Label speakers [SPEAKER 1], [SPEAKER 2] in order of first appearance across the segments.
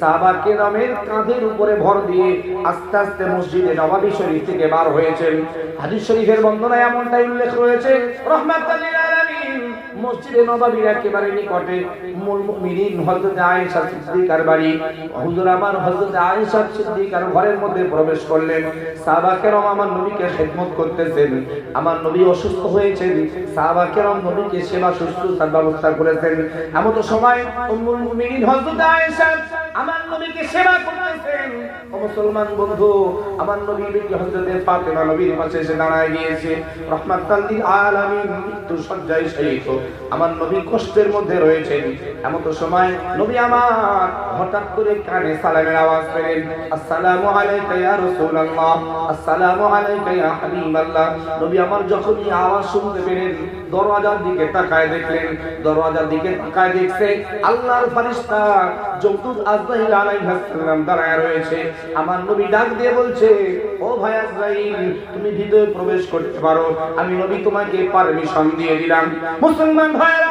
[SPEAKER 1] সাহাবাকে কাঁধের উপরে ভর দিয়ে আস্তে আস্তে মসজিদে শরীফ থেকে বার হয়েছেন। শরীফের বন্দনায় এমনটাই উল্লেখ রয়েছে প্রবেশ করলেন। আমার নবীকে খেদমত করতেছেন। আমার নবী অসুস্থ হয়েছেন। সাহাবা কেরাম নবীকে সেবা, শুশ্রূষার ব্যবস্থা করেছেন। এমন সময় উম্মুল আয়েশা মুসলমান বন্ধু, আমার নবী এসে দাঁড়ায় গিয়েছে। রহমাতাল আমার নবী কষ্টের মধ্যে রয়েছেন। এমন সময় নবী আমার হঠাৎ করে কানে সালামের আওয়াজ পেলেন। আসসালামু আলাইকা ইয়া রাসূলুল্লাহ, আসসালামু আলাইকা ইয়া হাবিবাল্লাহ। নবী আমার যখনই আওয়াজ শুনতে পেলেন দরওয়াজার দিকে তাকায় দেখলেন, দরওয়াজার দিকে তাকায় দেখছে আল্লাহর ফেরেশতা জমদুদ আজরাইল আলাইহিস সালাম দাঁড়ায় রয়েছে। আমার নবী ডাক দিয়ে বলছে, ও ভাই আজরাইল, তুমি ভিতরে প্রবেশ করতে পারো। আমি নবী তোমাকে পারমিশন দিয়ে দিলাম। মুসলমান ভাইরা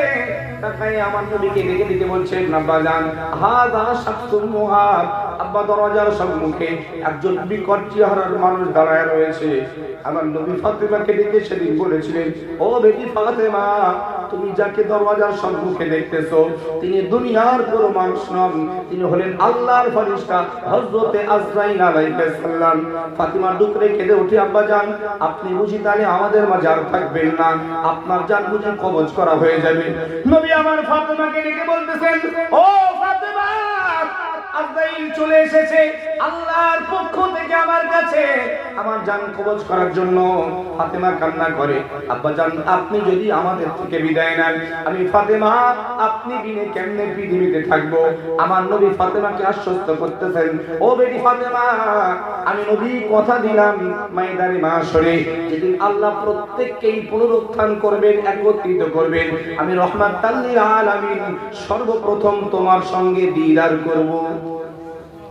[SPEAKER 1] তাকায় আমার নবীকে ডেকে দিতে বলছেন আব্বা জান হাযা শাখসুল মুহাব, আব্বা দরজার সম্মুখে একজন বিকট চেহারার মানুষ দাঁড়ায় রয়েছে। আমার নবী ফাতেমাকে ডেকে সেদিন বলেছিলেন, ও বেটি ফাতেমা তুমি যাকে দরওয়াজার সম্মুখে দেখতেছো, তিনি দুনিয়ার কোনো মানুষ নন। তিনি হলেন আল্লাহর ফরিস্তা, হযরতে আজরাইল আলাইহিস সালাম। ফাতিমা ডুকরে কেঁদে উঠে, আব্বা জান, আপনি বুঝি তাহলে আমাদের মাঝে আর থাকবেন না। আপনার জান বুঝি কবজ করা হয়ে যাবে। নবী আমার ফাতিমাকে ডেকে বলতেছেন, ও ফাতেমা চলে এসেছে আল্লাহর পক্ষ থেকে আমার কাছে। আমার জান করার জন্য ফাতেমা কান্না করে, আব্বা জান, আপনি যদি আমাদের থেকে বিদায় নেন, আমি ফাতেমা, আপনি বিনে কেমনে পৃথিবীতে থাকব? আমার নবী ফাতেমাকে আশ্বস্ত করতেছেন, ও বেটি ফাতেমা, আমি নবী কথা দিলাম মাইদানি মাসরে যেদিন আল্লাহ প্রত্যেককেই পুনরুত্থান করবেন, একত্রিত করবেন, আমি রহমান তাল্লিল আলামিন সর্বপ্রথম তোমার সঙ্গে দিদার করব।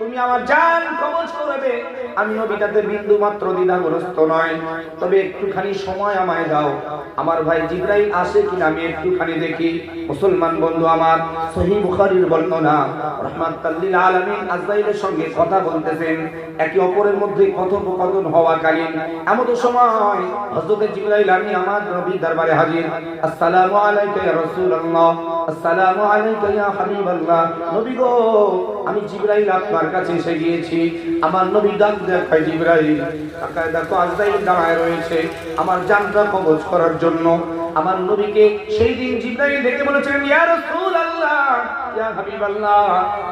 [SPEAKER 1] তুমি আমার জান কবজ করবে। আমি নবীটাতে বিন্দু মাত্র দ্বিধাগ্রস্ত নয়। তবে একটুখানি সময় আমায় দাও। আমার ভাই জিব্রাইল আসে কিনা আমি একটুখানি দেখি। মুসলমান বন্ধু আমার, সহি বুখারীর বর্ণনা। রহমাতুল লিল আলামিন আজরাইলের সঙ্গে কথা বলতেছেন। একে অপরের মধ্যে কথোপকথন হওয়াকালীন। এমন সময় হযরত জিব্রাইল, আমি আমার নবী দরবারে হাজির। আসসালামু আলাইকা ইয়া রাসূলুল্লাহ। আসসালামু আলাইকা ইয়া হাবিবাল্লাহ। নবী গো, আমি জিবরাইল আপনার কাছে এসে গিয়েছি। আমার নবী ডাক দেখায় জিবরাইল। তাকায় দেখো, আজরাইল দাঁড়ায় রয়েছে। আমার জানটা কবজ করার জন্য। আমার নবীকে সেই দিন জিবরাইল দেখে বলেছেন ইয়া রাসূলুল্লাহ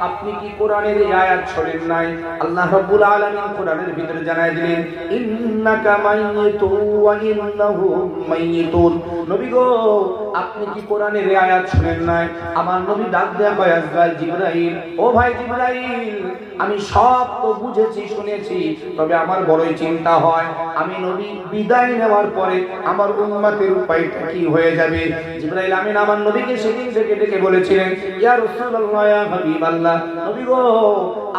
[SPEAKER 1] আপনি কি কোরআনের আয়াত শোনেন নাই? আল্লাহ রাব্বুল আলামিন কোরআনের ভিতরে জানায় দিলেন, ইন্নাকা মাইয়িতুন ওয়া ইন্নাহুম মাইয়িতুন। নবী গো, আপনি কি কোরআনের আয়াত শুনেন নাই? আমার নবী ডাক দেয়া কয় আজরাইল জিবরাইল। ও ভাই জিবরাইল, আমি সব তো বুঝেছি, শুনেছি, তবে আমার বড়ই চিন্তা হয়, আমি নবী বিদায় নেওয়ার পরে আমার উম্মতের উপায়টা কি হয়ে যাবে? জিবরাইল আমিন আমার নবীকে সেদিন থেকে ডেকে বলেছিলেন, ইয়া রাসূলুল্লাহ হাবিবাল্লাহ। নবী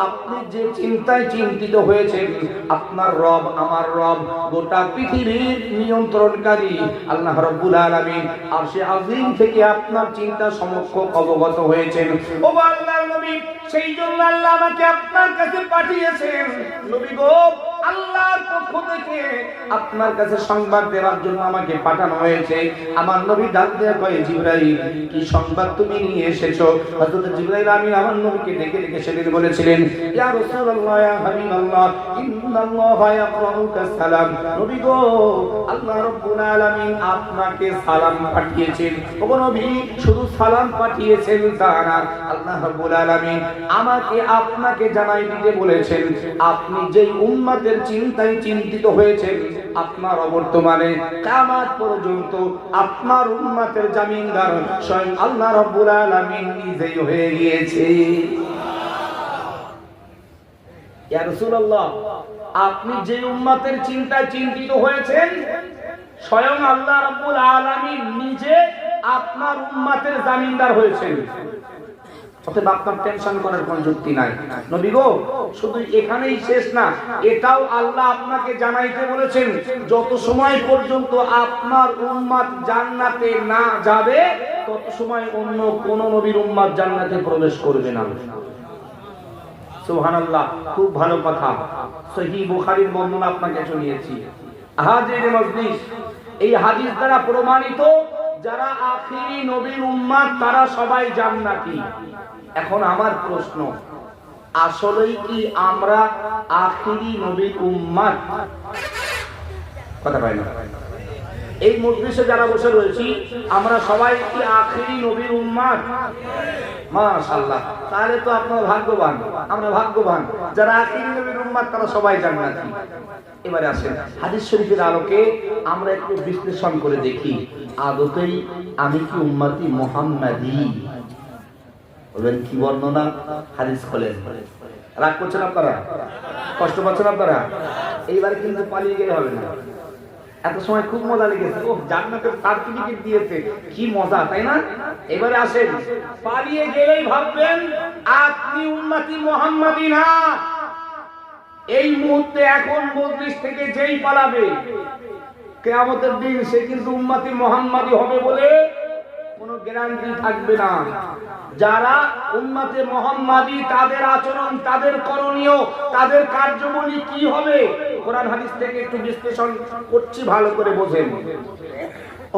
[SPEAKER 1] আপনি যে চিন্তায় চিন্তিত হয়েছেন, আপনার রব আমার রব, গোটা পৃথিবীর নিয়ন্ত্রণকারী, আল্লাহ রাব্বুল আলামিন। আর সে আজিম থেকে আপনার চিন্তা সমক্ষ অবগত হয়েছেন। ও আল্লাহর নবী সেই জন্য আল্লাহ আমাকে আপনার কাছে পাঠিয়েছেন। নবী গো, আল্লাহর পক্ষ থেকে আপনার কাছে সংবাদ দেওয়ার জন্য আমাকে পাঠানো হয়েছে। আমার নবী ডাক দেয়া কয়ে, জিব্রাইল, কি সংবাদ তুমি নিয়ে এসেছ? হযরত জিব্রাইল আমিন আমার নবীকে ডেকে ডেকে সেদিন বলেছিলেন ইয়া রাসূলুল্লাহ, ইয়া হাবিবাল্লাহ, ইন্নাল্লাহা ইয়াকরাউকা সালাম। নবী গো, আল্লাহ আলামিন আপনাকে সালাম পাঠিয়েছেন। ওগো নবী, শুধু সালাম পাঠিয়েছেন তা না, আল্লাহ আলামিন আমাকে আপনাকে জানাই দিতে বলেছেন। আপনি যেই উম্মতের চিন্তায় চিন্তিত হয়েছেন, আপনার অবর্তমানে কামাত পর্যন্ত আপনার উম্মতের জামিনদার স্বয়ং আল্লাহ রাব্বুল আলামিন নিজেই হয়ে গিয়েছে। আপনি যে উম্মতের চিন্তায় চিন্তিত হয়েছেন, স্বয়ং আল্লাহ রাব্বুল আলামিন নিজে আপনার উম্মতের জামিনদার হয়েছেন। শুধু এখানেই শেষ না, এটাও আল্লাহ আপনাকে জানাইতে বলেছেন, যত সময় পর্যন্ত আপনার উম্মাত জান্নাতে না যাবে, তত সময় অন্য কোন নবীর উম্মাত জান্নাতে প্রবেশ করবে না। সুবহানাল্লাহ, খুব ভালো কথা। সহিহ বুখারীর বর্ণনা আপনাকে শুনিয়েছি। হাজির মজলিস, এই হাদিস দ্বারা প্রমাণিত যারা আখিরি নবীর উম্মাত তারা সবাই জান্নাতি এখন আমার প্রশ্ন, আসলেই কি আমরা আখিরি নবীর উম্মাত কথা পাই এই মজলিসে যারা বসে রয়েছি, আমরা সবাই কি আখিরি নবীর উম্মাত মাশাআল্লাহ। তাহলে তো আপনারা ভাগ্যবান, আমরা ভাগ্যবান। যারা আখিরি নবীর উম্মাত তারা সবাই জান্নাতি। এবারে আসেন, হাদিস শরীফের আলোকে আমরা একটু বিশ্লেষণ করে দেখি। আদতেই আমি কি উম্মতি মুহাম্মাদি? বলবেন কি বর্ণনা? হাদিস খোলেন। রাগ করছেন আপনারা? কষ্ট পাচ্ছেন আপনারা? এইবার কিন্তু পালিয়ে গেলে হবে না। এত সময় খুব মজা লেগেছে। ও জান্নাতের সার্টিফিকেট দিয়েছে। কি মজা, তাই না? এবারে আসেন। পালিয়ে গেলেই ভাববেন আপনি উন্নতি মোহাম্মদী না এই মুহূর্তে এখন মজলিস থেকে যেই পালাবে, কেয়ামতের দিন সে কিন্তু উম্মতি মোহাম্মদী হবে বলে কোনো গ্যারান্টি থাকবে না। যারা উম্মতে মোহাম্মদী, তাদের আচরণ, তাদের করণীয়, তাদের কার্যবলী কি হবে কোরআন হাদিস থেকে একটু বিশ্লেষণ করছি, ভালো করে বোঝেন।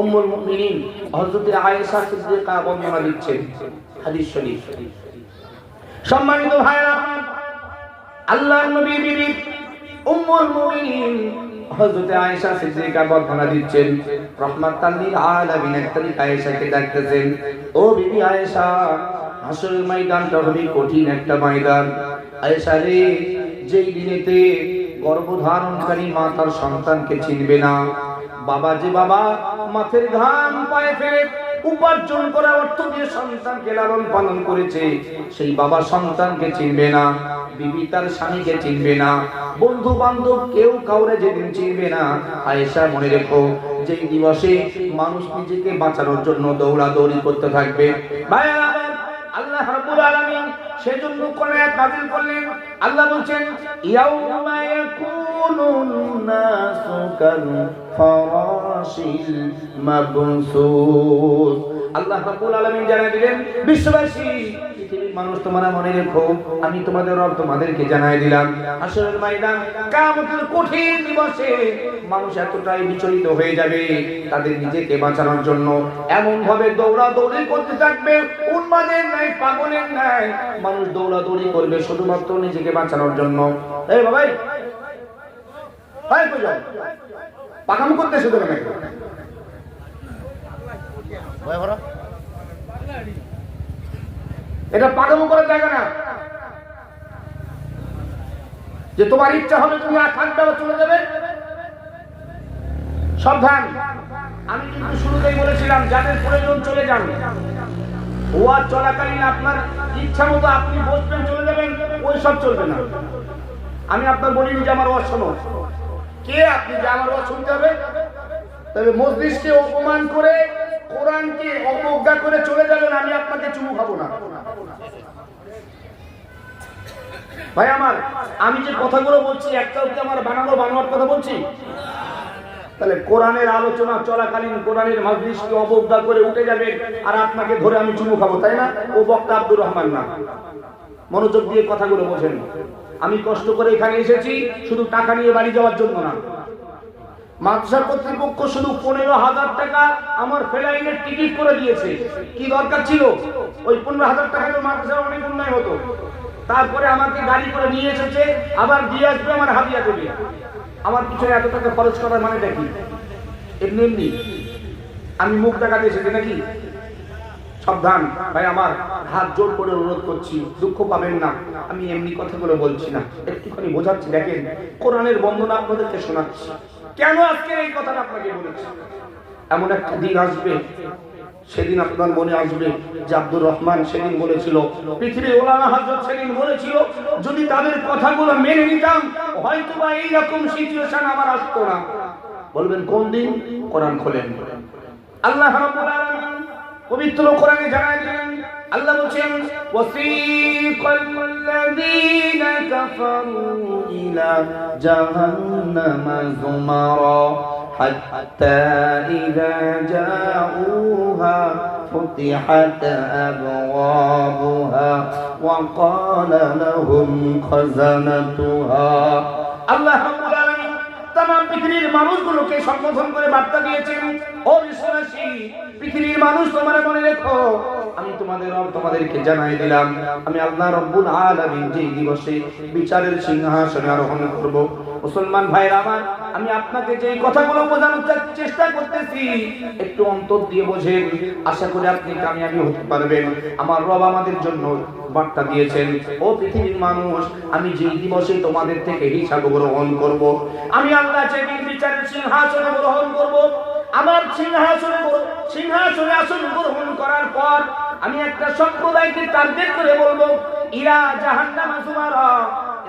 [SPEAKER 1] উম্মুল মুমিনিন হযরত আয়েশা সিদ্দিকা বর্ণনা দিচ্ছেন হাদিস শরীফ। সম্মানিত ভাইরা আল্লাহর নবী বিবি উম্মুল মুমিনিন হযরত আয়েশা সিদ্দিকা বর্ণনা দিচ্ছেন। রহমাতাল লিল আলামিন একটা আয়েশাকে ডাকতেছেন, ও বিবি আয়েশা, হাসরের ময়দানটা হবে কঠিন একটা ময়দান। আয়েশা রে, যেই দিনেতে গর্ভধারণকারী মা তার সন্তানকে চিনবে না। বাবা যে বাবা মাথের ঘাম পায়ে ফেলে উপার্জন করা অর্থ দিয়ে সন্তানকে লালন পালন করেছে, সেই বাবা সন্তানকে চিনবে না, বিবি তার স্বামীকে চিনবে না বন্ধু বান্ধব কেউ কাউরে যেদিন চিনবে না। আয়েশা, মনে রেখো যে দিবসে মানুষ নিজেকে বাঁচানোর জন্য দৌড়াদৌড়ি করতে থাকবে। ভাইয়া, আল্লাহ সেজন্য কোন এক নাজিল করলেন। আল্লাহ বলছেন ইয়াউমা ইয়াকুনুন নাসু কাল ফারাশিল মাবসুস আল্লাহ রাব্বুল আলামিন জানিয়ে দিলেন, বিশ্ববাসী, পৃথিবীর মানুষ তোমরা মনে রেখো, আমি তোমাদের রব তোমাদেরকে জানাই দিলাম। হাসরের ময়দান, কিয়ামতের কঠিন দিবসে মানুষ এতটাই বিচলিত হয়ে যাবে তাদের নিজেকে বাঁচানোর জন্য। এমন ভাবে দৌড়াদৌড়ি করতে থাকবে, উন্মাদের নাই পাগলের নাই মানুষ দৌড়াদৌড়ি করবে শুধুমাত্র নিজেকে বাঁচানোর জন্য। এই বাবাই পাকাম করতে শুধু এটা পাকামো করার জায়গা না। যে তোমার ইচ্ছা হবে তুমি আর থাকবে চলে যাবে। সাবধান। আমি কিন্তু শুরুতেই বলেছিলাম, যাদের প্রয়োজন চলে যান। ওয়াজ চলাকালীন আপনার ইচ্ছা মতো আপনি বসবেন, চলে যাবেন, ওই সব চলবে না। আমি আপনার বলিনি যে আমার ওয়াজ শোনো। কে আপনি যে আমার ওয়াজ শুনতে হবে? তবে মসজিদকে অপমান করে কোরআনকে অবজ্ঞা করে চলে যাবেন আমি আপনাকে চুমু খাব না। ভাই আমার, আমি যে কথাগুলো বলছি একটাও কি আমার বানানো বানোয়ার কথা বলছি? তাহলে কোরআনের আলোচনা চলাকালীন কোরআনের মাজলিসকে অবজ্ঞা করে উঠে যাবে আর আপনাকে ধরে আমি চুমু খাব, তাই না? ও বক্তা আব্দুর রহমান না। মনোযোগ দিয়ে কথাগুলো বোঝেন। আমি কষ্ট করে এখানে এসেছি, শুধু টাকা নিয়ে বাড়ি যাওয়ার জন্য না। মাদ্রাসা কর্তৃপক্ষ শুধু পনেরো হাজার টাকা আমার ফ্লাইটের টিকিট করে দিয়েছে। কি দরকার ছিল? ওই পনেরো হাজার টাকা তো মাদ্রাসার অনেক উন্নয়ন হতো। তারপরে আমাকে গাড়ি করে নিয়ে এসেছে, আবার দিয়ে আসবে আমার হাদিয়া দেবে আমার পিছনে এত টাকা খরচ করার মানেটা কি? এমনি এমনি, আমি মুখ দেখাতে এসেছি নাকি? সাবধান, ভাই, আমার হাত জোর করে অনুরোধ করছি, দুঃখ পাবেন না। আমি এমনি কথাগুলো বলছি না। একটুখানি বোঝাচ্ছি, দেখেন, কোরআনের বন্দনা আপনাদেরকে শোনাচ্ছি। কেন আজকে এই কথাটা আপনাকে বলেছি? এমন একটা দিন আসবে, সেদিন আপনার মনে আসবে যে আব্দুর রহমান সেদিন বলেছিল, পৃথিবীর ওলামা হাজর সেদিন বলেছিল, যদি তাদের কথাগুলো মেনে নিতাম হয়তো বা এইরকম সিচুয়েশন আমার আসতো না। বলবেন, কোন দিন? কোরআন খোলেন। আল্লাহ রাব্বুল আলামিন পবিত্র কোরআনে জানায় দিলেন আল্লাহ বলছেন ওয়াসিকাল লাযীনা কাফারু ইলা জাহান্নামা যুমারা হাত্তা ইযা জাউহা فتحت أبوابها وقال لهم خزنتها الله رب العالمين তাম পৃথিবীর মানুষগুলোকে সম্বোধন করে বার্তা দিয়েছেন। ও বিশ্বাসী, পৃথিবীর মানুষ, তোমার মনে রেখো, আমি তোমাদের তোমাদেরকে জানাই দিলাম। আমি আল্লাহ রব্বুল আলামিন যে দিবসে বিচারের সিংহাসনে আরোহণ করব মুসলমান ভাইরা আমার, আমি আপনাকে যে কথাগুলো বোঝানোর চেষ্টা করতেছি, একটু অন্তর দিয়ে বোঝেন। আশা করি আপনি কামিয়াবি হতে পারবেন। আমার রব আমাদের জন্য বার্তা দিয়েছেন, ও পৃথিবীর মানুষ, আমি যে দিবসে তোমাদের থেকে হিসাব গ্রহণ করব, আমি আল্লাহ যেদিন বিচারের সিংহাসনে গ্রহণ করব, আমার সিংহাসনে সিংহাসনে আসন গ্রহণ করার পর আমি একটা সম্প্রদায়কে টার্গেট করে বলব, ইরা জাহান্নামা সুমারা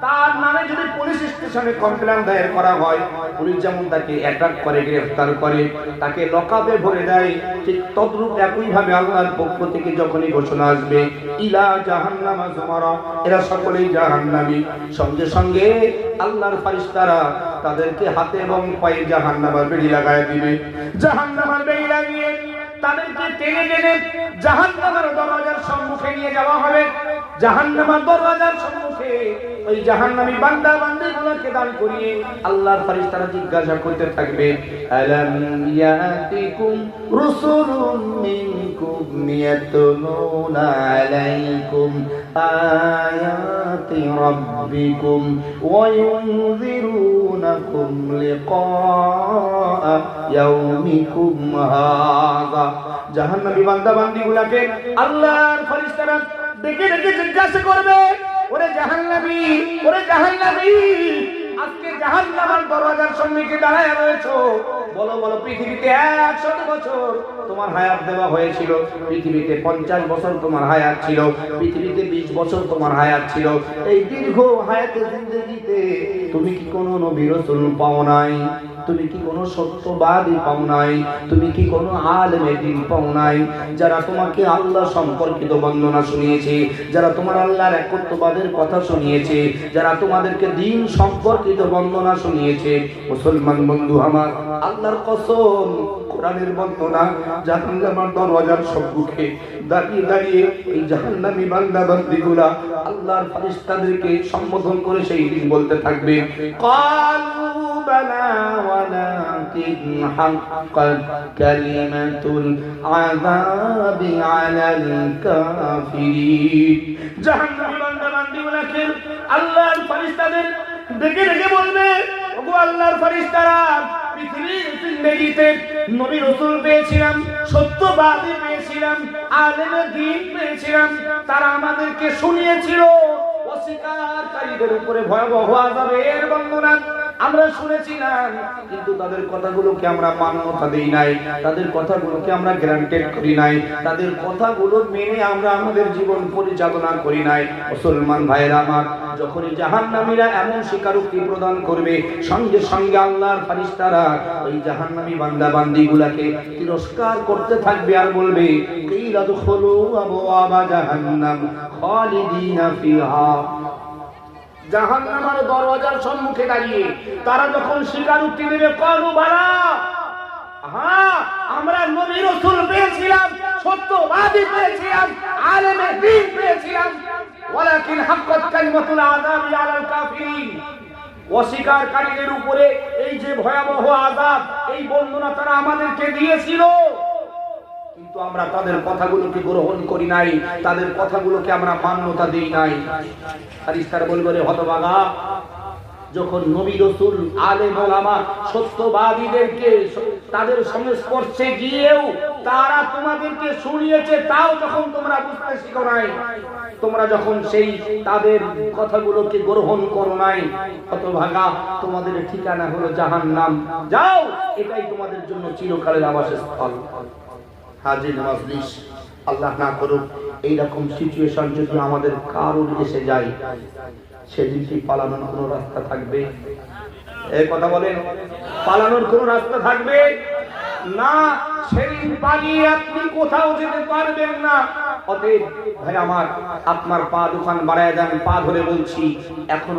[SPEAKER 1] তার নামে যদি পুলিশ স্টেশনে কমপ্লেন দায়ের করা হয়, পুলিশ যেমন তাকে অ্যাটাক করে, গ্রেফতার করে, তাকে লকআপে ভরে দেয়, ঠিক তদ্রূপ একইভাবে আল্লাহর পক্ষ থেকে যখনই ঘোষণা আসবে, ইলা জাহান্নামা জুমারা, এরা সকলেই জাহান্নামী। সঙ্গে সঙ্গে আল্লাহর ফারিস্তারা তাদেরকে হাতে এবং পায়ে জাহান্নামার বেড়ি লাগায় দিবে। জাহান্নামার বেড়ি লাগিয়ে তাদেরকে টেনে টেনে জাহান্নামার দরজার সম্মুখে নিয়ে যাওয়া হবে। জাহান্নামার দরজার সম্মুখে ওই জাহান্নামী বান্দা বান্দিগুলোকে দান করিয়ে আল্লাহর ফেরেশতারা জিজ্ঞাসা করতে থাকবে, আলাম ইয়াতিকুম রুসুলুম মিনকুম ইয়াতলুনা আলাইকুম আয়াতি রাব্বিকুম ওয়া ইউনযিরুনাকুম লিকাআ ইয়াউমিকুম হাযা। জাহান্নামী বান্দা বান্দিগুলোকে আল্লাহর ফেরেশতারা দেখে দেখে জিজ্ঞাসা করবে, ওরে জাহান্নামী ওরে জাহান্নামী, আজকে জাহান্নামার দরজার সম্মুখে দাঁড়ায় রয়েছো? বলো বলো, পৃথিবীতে একশত বছর তোমার হায়াত দেওয়া হয়েছিল, পৃথিবীতে পঞ্চাশ বছর তোমার হায়াত ছিল, পৃথিবীতে বিশ বছর তোমার হায়াত ছিল। এই দীর্ঘ হায়াতে জিন্দগিতে তুমি কি কোনো নবী রসুল পাও নাই? তুমি কি কোনো সত্যবাদী পাও নাই? তুমি কি কোনো আলেমে দিন পাও নাই? যারা তোমাকে আল্লাহ সম্পর্কিত বন্দনা শুনিয়েছে, যারা তোমার আল্লাহর একত্ববাদের কথা শুনিয়েছে, যারা তোমাদেরকে দিন সম্পর্কিত বন্দনা শুনিয়েছে। মুসলমান বন্ধু আমার, আল্লাহর কসম, কোরআনের বন্দনা জাহান্নামার দরওয়াজার সম্মুখে দাঁড়িয়ে দাঁড়িয়ে এই জাহান্নামী বান্দা বান্দিগুলা আল্লাহর ফেরেশতাদেরকে সম্বোধন করে সেই দিন বলতে থাকবে। কালু بلى ولكن حقت كلمة العذاب على الكافرين জাহান্নামী বান্দা বান্দিগুলোকে আল্লাহর ফেরেশতাদের ডেকে ডেকে বলবে ওগো আল্লাহর ফেরেশতারা পৃথিবীর জিন্দেগিতে নবী রাসূল পেয়েছিলাম সত্যবাদী পেয়েছিলাম আলেমের দিন পেয়েছিলাম তারা আমাদেরকে শুনিয়েছিল অস্বীকারীদের উপরে ভয়াবহ আযাবের বর্ণনা আমরা শুনেছিলাম, কিন্তু তাদের কথাগুলোকে আমরা মান্যতা দেই নাই। তাদের কথাগুলোকে আমরা গ্রান্টেড করি নাই। তাদের কথাগুলো মেনে আমরা আমাদের জীবন পরিচালনা করি নাই। মুসলমান ভাইয়েরা আমার, যখনই জাহান্নামীরা এমন স্বীকারোক্তি প্রদান করবে, সঙ্গে সঙ্গে আল্লাহর ফারিস্তারা ওই জাহান্নামী বান্দা বান্দিগুলাকে তিরস্কার করতে থাকবে আর বলবে কিলা দুখুলু আবওয়াবা জাহান্নাম খালিদিনা ফিহা। জাহান্নামের দরওয়াজার সম্মুখে দাঁড়িয়ে তারা যখন স্বীকারোক্তি দেবে কলু বালা আমরা নবী রাসূল পেয়েছিলাম, সত্যবাদী পেয়েছিলাম, আলেমে দ্বীন পেয়েছিলাম। ওয়ালাকিন হাক্কাত কালিমাতুল আযাবি আলাল কাফিরিন। অস্বীকারীদের উপরে এই যে ভয়াবহ আযাব, এই বর্ণনা তারা আমাদেরকে দিয়েছিল। কিন্তু আমরা তাদের কথাগুলোকে গ্রহণ করি নাই, তাদের কথাগুলোকে আমরা মান্যতা দিই নাই। হারিস্তার বলবে রে হতবাগা, যখন নবী রসুল আলেম ওলামা সত্যবাদীদেরকে তাদের সংস্পর্শে গিয়েও তারা তোমাদেরকে শুনিয়েছে, তাও যখন তোমরা বুঝতে শিখো নাই। তোমরা যখন সেই তাদের কথাগুলোকে গ্রহণ করো নাই হতভাগা তোমাদের ঠিকানা হলো জাহান নাম যাও, এটাই তোমাদের জন্য চিরকালের আবাসস্থল। হাজির মাজলিস আল্লাহ না করুক, এইরকম সিচুয়েশন যদি আমাদের কারোর এসে যায়, সেদিন কি পালানোর কোনো রাস্তা থাকবে? এই কথা বলেন, পালানোর কোনো রাস্তা থাকবে? না, সেদিন পালিয়ে আপনি কোথাও যেতে পারবেন না। অতএব ভাই আমার, আপনার পা দোকান বাড়ায় যান পা ধরে বলছি, এখনও